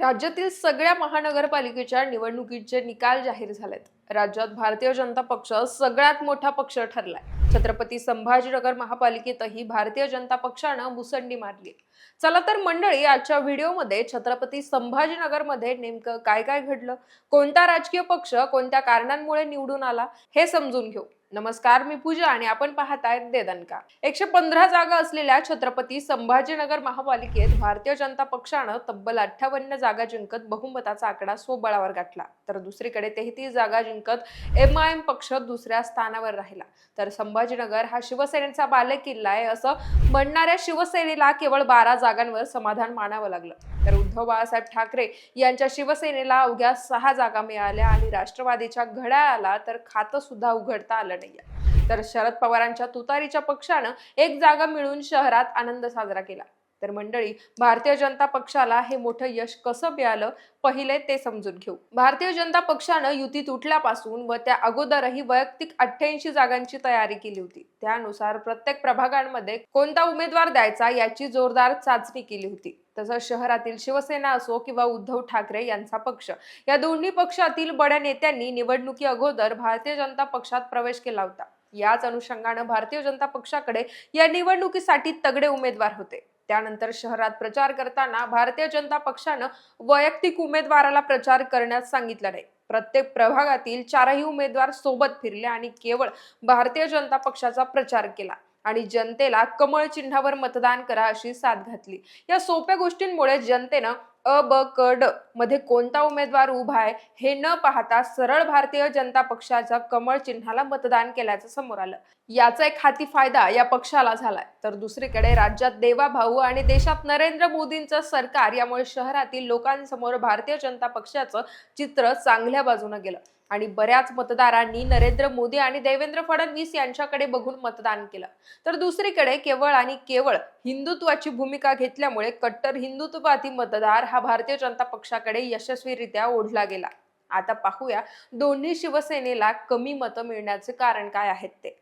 राज्यातील सगळ्या महानगरपालिकेच्या निवडणुकीचे निकाल जाहीर झालेत. राज्यात भारतीय जनता पक्ष सगळ्यात मोठा पक्ष ठरलाय. छत्रपती संभाजीनगर महापालिकेतही भारतीय जनता पक्षानं मुसंडी मारली. चला तर मंडळी आजच्या व्हिडिओमध्ये छत्रपती संभाजीनगरमध्ये नेमकं काय काय घडलं? कोणता राजकीय पक्ष कोणत्या कारणांमुळे निवडून आला? हे समजून घेऊ. नमस्कार मी पूजा आणि आपण पाहताय देदनका एकशे पंधरा जागा असलेल्या छत्रपती संभाजीनगर महापालिकेत भारतीय जनता पक्षानं तब्बल अठ्ठावन्न जागा जिंकत बहुमताचा आकडा स्वबळावर गाठला. तर दुसरीकडे तेहतीस जागा जिंकत एम आय एम पक्ष दुसऱ्या स्थानावर राहिला. तर संभाजी संभाजीनगर हा शिवसेनेचा बालेकिल्ला आहे असं म्हणणाऱ्या शिवसेनेला केवळ बारा जागांवर समाधान मानावं लागलं. तर उद्धव बाळासाहेब ठाकरे यांच्या शिवसेनेला अवघ्या सहा जागा मिळाल्या आणि राष्ट्रवादीच्या घड्याळाला तर खातं सुद्धा उघडता आलं नाही तर शरद पवारांच्या तुतारीच्या पक्षानं एक जागा मिळून शहरात आनंद साजरा केला. तर मंडळी भारतीय जनता पक्षाला हे मोठं यश कसं मिळालं? पहिले ते समजून घेऊ. भारतीय जनता पक्षानं युती तुटल्यापासून व त्या अगोदरही वैयक्तिक अठ्ठ्याऐंशी जागांची तयारी केली होती. त्यानुसार प्रत्येक प्रभागांमध्ये कोणता उमेदवार द्यायचा याची जोरदार चाचणी केली होती. तसंच शहरातील शिवसेना असो किंवा उद्धव ठाकरे यांचा पक्ष. या दोन्ही पक्षातील बड्या नेत्यांनी निवडणुकी अगोदर भारतीय जनता पक्षात प्रवेश केला होता. याच अनुषंगानं भारतीय जनता पक्षाकडे या निवडणुकीसाठी तगडे उमेदवार होते. त्यानंतर शहरात प्रचार करताना भारतीय जनता पक्षानं वैयक्तिक उमेदवाराला प्रचार करण्यास सांगितलं नाही. प्रत्येक प्रभागातील चारही उमेदवार सोबत फिरले आणि केवळ भारतीय जनता पक्षाचा प्रचार केला आणि जनतेला कमळ चिन्हावर मतदान करा अशी साथ घातली. या सोप्या गोष्टींमुळे जनतेनं अ ब क ड मध्ये कोणता उमेदवार उभा आहे हे न पाहता सरळ भारतीय जनता पक्षाच्या कमळ चिन्हाला मतदान केल्याचं समोर आलं. याचा एक हाती फायदा या पक्षाला झालाय. तर दुसरीकडे राज्यात देवाभाऊ आणि देशात नरेंद्र मोदींचं सरकार यामुळे शहरातील लोकांसमोर भारतीय जनता पक्षाचं चित्र चांगल्या बाजूनं गेलं. आणि बऱ्याच मतदारांनी नरेंद्र मोदी आणि देवेंद्र फडणवीस यांच्याकडे बघून मतदान केलं. तर दुसरीकडे केवळ आणि केवळ हिंदुत्वाची भूमिका घेतल्यामुळे कट्टर हिंदुत्ववादी मतदार हा भारतीय जनता पक्षाकडे यशस्वीरित्या ओढला गेला. आता पाहूया दोन्ही शिवसेनेला कमी मतं मिळण्याचे कारण काय आहेत ते.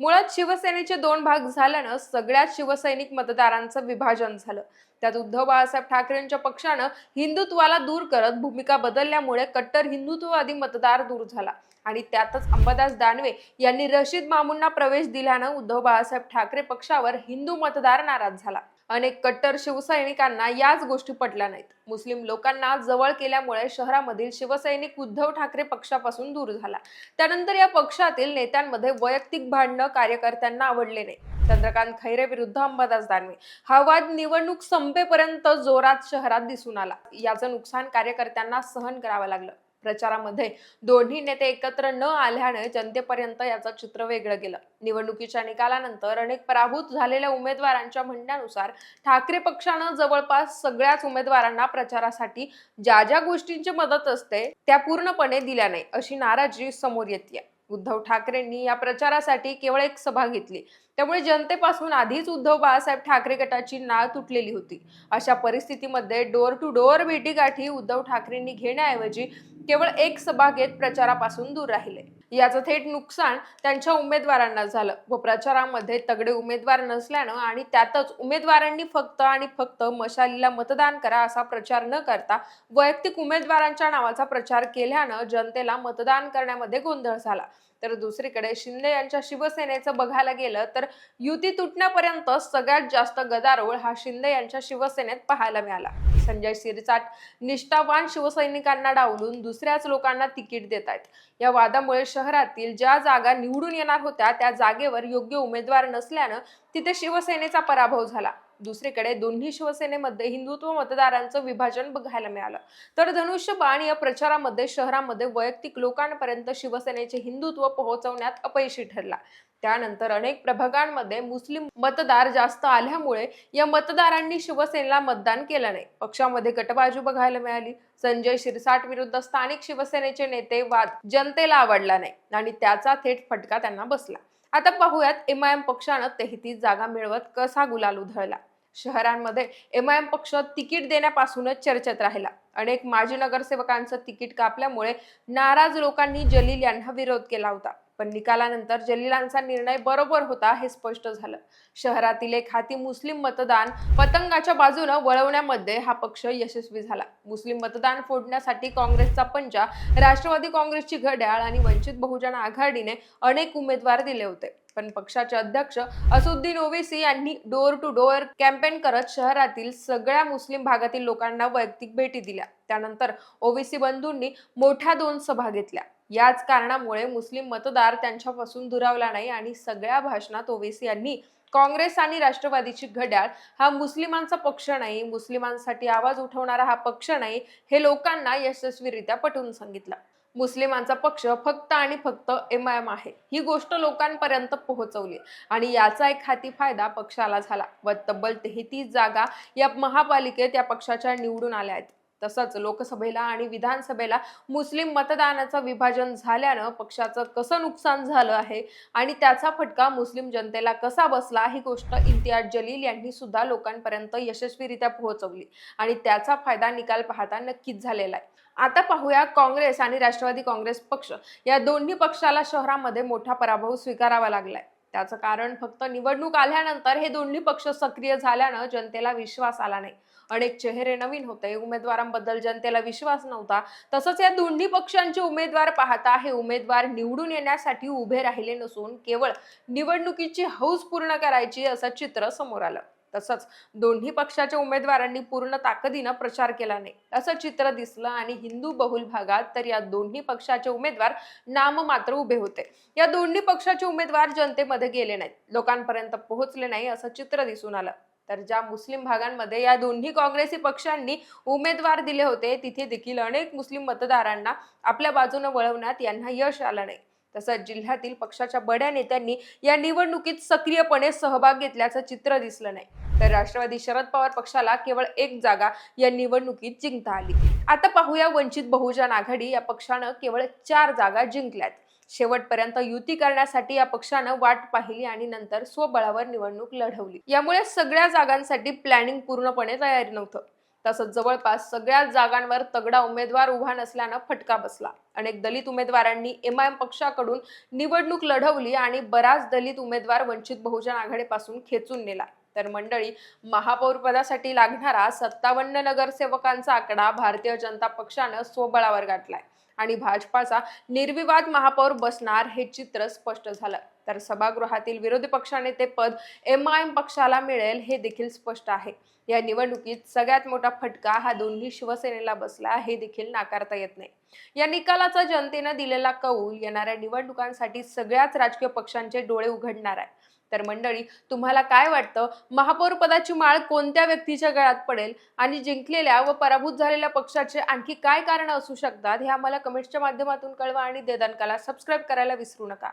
मुळात शिवसेनेचे दोन भाग झाल्यानं सगळ्याच शिवसैनिक मतदारांचं विभाजन झालं. त्यात उद्धव बाळासाहेब ठाकरेंच्या पक्षानं हिंदुत्वाला दूर करत भूमिका बदलल्यामुळे कट्टर हिंदुत्ववादी मतदार दूर झाला. आणि त्यातच अंबादास दानवे यांनी रशीद मामूंना प्रवेश दिल्यानं उद्धव बाळासाहेब ठाकरे पक्षावर हिंदू मतदार नाराज झाला. अनेक कट्टर शिवसैनिकांना याच गोष्टी पटल्या नाहीत. मुस्लिम लोकांना जवळ केल्यामुळे शहरामधील शिवसैनिक उद्धव ठाकरे पक्षापासून दूर झाला. त्यानंतर या पक्षातील नेत्यांमध्ये वैयक्तिक भांडणं कार्यकर्त्यांना आवडले नाही. चंद्रकांत खैरे विरुद्ध अंबादास दानवे. हा वाद निवडणूक संपेपर्यंत जोरात शहरात दिसून आला. याचं नुकसान कार्यकर्त्यांना सहन करावं लागलं. प्रचारामध्ये. दोन्ही नेते एकत्र न आल्याने जनतेपर्यंत याचं चित्र वेगळं गेलं. निवडणुकीच्या निकालानंतर अनेक पराभूत झालेल्या उमेदवारांच्या म्हणण्यानुसार ठाकरे पक्षानं जवळपास सगळ्याच उमेदवारांना प्रचारासाठी ज्या ज्या गोष्टींची मदत असते त्या पूर्णपणे दिल्या नाही अशी नाराजी समोर येते उद्धव ठाकरेंनी या प्रचारासाठी केवळ एक सभा घेतली. त्यामुळे जनतेपासून आधीच उद्धव बाळासाहेब ठाकरे गटाची नाळ तुटलेली होती. अशा परिस्थितीमध्ये डोअर टू डोअर भेटीगाठी उद्धव ठाकरेंनी घेण्याऐवजी केवळ एक सभा घेत प्रचारापासून दूर राहिले. याचं थेट नुकसान त्यांच्या उमेदवारांना झालं. व प्रचारामध्ये तगडे उमेदवार नसल्यानं आणि त्यातच उमेदवारांनी फक्त आणि फक्त मशालीला मतदान करा असा प्रचार न करता वैयक्तिक उमेदवारांच्या नावाचा प्रचार केल्यानं जनतेला मतदान करण्यामध्ये गोंधळ झाला. तर दुसरीकडे शिंदे यांच्या शिवसेनेचं बघायला गेलं तर युती तुटण्यापर्यंत सगळ्यात जास्त गदारोळ हा शिंदे यांच्या शिवसेनेत पाहायला मिळाला. संजय सिरसाट निष्ठावान शिवसैनिकांना डावलून दुसऱ्याच लोकांना तिकीट देत आहेत या वादामुळे शहरातील ज्या जागा निवडून येणार होत्या त्या जागेवर योग्य उमेदवार नसल्यानं तिथे शिवसेनेचा पराभव झाला. दुसरीकडे दोन्ही शिवसेनेमध्ये हिंदुत्व मतदारांचं विभाजन बघायला मिळालं. तर धनुष्यबाण या प्रचारामध्ये शहरामध्ये वैयक्तिक लोकांपर्यंत शिवसेनेचे हिंदुत्व पोहोचवण्यात अपयशी ठरला. त्यानंतर अनेक प्रभागांमध्ये मुस्लिम मतदार जास्त आल्यामुळे या मतदारांनी शिवसेनेला मतदान केलं नाही. पक्षामध्ये गटबाजू बघायला मिळाली. संजय शिरसाट विरुद्ध स्थानिक शिवसेनेचे नेते वाद जनतेला आवडला नाही आणि त्याचा थेट फटका त्यांना बसला. आता पाहूयात एम आय एम पक्षानं तेहतीस जागा मिळवत कसा गुलाल उधळला? शहरांमध्ये एम आय एम पक्ष तिकीट देण्यापासूनच चर्चेत राहिला. अनेक माजी नगरसेवकांचं तिकीट कापल्यामुळे नाराज लोकांनी जलील यांना विरोध केला होता. पण निकालानंतर जलिलांचा निर्णय बरोबर होता हे स्पष्ट झालं. शहरातील एक हाती मुस्लिम मतदान पतंगाच्या बाजूनं वळवण्यामध्ये हा पक्ष यशस्वी झाला. मुस्लिम मतदान फोडण्यासाठी काँग्रेसचा पंजा राष्ट्रवादी काँग्रेसची घड्याळ आणि वंचित बहुजन आघाडीने अनेक उमेदवार दिले होते. पण पक्षाचे अध्यक्ष असुद्दीन ओवेसी यांनी डोअर टू डोअर कॅम्पेन करत शहरातील सगळ्या मुस्लिम भागातील लोकांना वैयक्तिक भेटी दिल्या. त्यानंतर ओवेसी बंधूंनी मोठ्या दोन सभा घेतल्या. याच कारणामुळे मुस्लिम मतदार त्यांच्यापासून दुरावला नाही आणि सगळ्या भाषणात ओवेसी यांनी काँग्रेस आणि राष्ट्रवादीची घड्याळ हा मुस्लिमांचा पक्ष नाही मुस्लिमांसाठी आवाज उठवणारा हा पक्ष नाही हे लोकांना यशस्वीरित्या पटवून सांगितलं. मुस्लिमांचा पक्ष फक्त आणि फक्त एम आय एम आहे. ही गोष्ट लोकांपर्यंत पोहोचवली. आणि याचा एक हाती फायदा पक्षाला झाला. व तब्बल तेहतीस जागा या महापालिकेत या पक्षाच्या निवडून आल्या आहेत. तसंच लोकसभेला आणि विधानसभेला मुस्लिम मतदानाचं विभाजन झाल्यानं पक्षाचं कसं नुकसान झालं आहे आणि त्याचा फटका मुस्लिम जनतेला कसा बसला ही गोष्ट इम्तियाज जलील यांनी सुद्धा लोकांपर्यंत यशस्वीरित्या पोहोचवली. आणि त्याचा फायदा निकाल पाहता नक्कीच झालेला आहे. आता पाहूया काँग्रेस आणि राष्ट्रवादी काँग्रेस पक्ष. या दोन्ही पक्षाला शहरामध्ये मोठा पराभव स्वीकारावा लागलाय. त्याचं कारण फक्त निवडणूक आल्यानंतर हे दोन्ही पक्ष सक्रिय झाल्यानं जनतेला विश्वास आला नाही. अनेक चेहरे नवीन होते. उमेदवारांबद्दल जनतेला विश्वास नव्हता. तसंच या दोन्ही पक्षांचे उमेदवार पाहता हे उमेदवार निवडून येण्यासाठी उभे राहिले नसून केवळ निवडणुकीची हौस पूर्ण करायची असं चित्र समोर आलं. तसंच दोन्ही पक्षाच्या उमेदवारांनी पूर्ण ताकदीनं प्रचार केला नाही. असं चित्र दिसलं आणि हिंदू बहुल भागात तर या दोन्ही पक्षाचे उमेदवार नाममात्र उभे होते. या दोन्ही पक्षाचे उमेदवार जनतेमध्ये गेले नाहीत. लोकांपर्यंत पोहोचले नाही असं चित्र दिसून आलं. तर ज्या मुस्लिम भागांमध्ये या दोन्ही काँग्रेसी पक्षांनी उमेदवार दिले होते तिथे देखील अनेक मुस्लिम मतदारांना आपल्या बाजूने वळवण्यात यांना यश आलं नाही. तसंच जिल्ह्यातील पक्षाच्या बड्या नेत्यांनी या निवडणुकीत सक्रियपणे सहभाग घेतल्याचं चित्र दिसलं नाही. तर राष्ट्रवादी शरद पवार पक्षाला केवळ एक जागा या निवडणुकीत जिंकता आली. आता पाहूया वंचित बहुजन आघाडी या पक्षानं केवळ चार जागा जिंकल्यात. शेवटपर्यंत युती करण्यासाठी या पक्षानं वाट पाहिली आणि नंतर स्वबळावर निवडणूक लढवली. यामुळे सगळ्या जागांसाठी प्लॅनिंग पूर्णपणे तयारी नव्हतं. तसंच जवळपास सगळ्या जागांवर तगडा उमेदवार उभा नसल्यानं फटका बसला. अनेक दलित उमेदवारांनी एम आय एम पक्षाकडून निवडणूक लढवली आणि बराच दलित उमेदवार वंचित बहुजन आघाडीपासून खेचून नेला. तर मंडळी महापौर पदासाठी लागणारा सत्तावन्न नगरसेवकांचा आकडा भारतीय जनता पक्षानं स्वबळावर गाठलाय आणि भाजपाचा निर्विवाद महापौर बसणार हे चित्र स्पष्ट झालं. तर सभागृहातील विरोधी पक्षाने ते पद एम आय एम पक्षाला मिळेल हे देखील स्पष्ट आहे. या निवडणुकीत सगळ्यात मोठा फटका हा दोन्ही शिवसेनेला बसला हे देखील नाकारता येत नाही. या निकालाचा जनतेनं दिलेला कौल येणाऱ्या निवडणुकांसाठी सगळ्याच राजकीय पक्षांचे डोळे उघडणार आहे. तर मंडळी तुम्हाला काय वाटतं? महापौर पदाची माळ कोणत्या व्यक्तीच्या गळ्यात पडेल? आणि जिंकलेल्या व पराभूत झालेल्या पक्षाचे आणखी काय कारण असू शकतात? हे आम्हाला कमेंट्सच्या माध्यमातून कळवा आणि देदानकाला सबस्क्राईब करायला विसरू नका.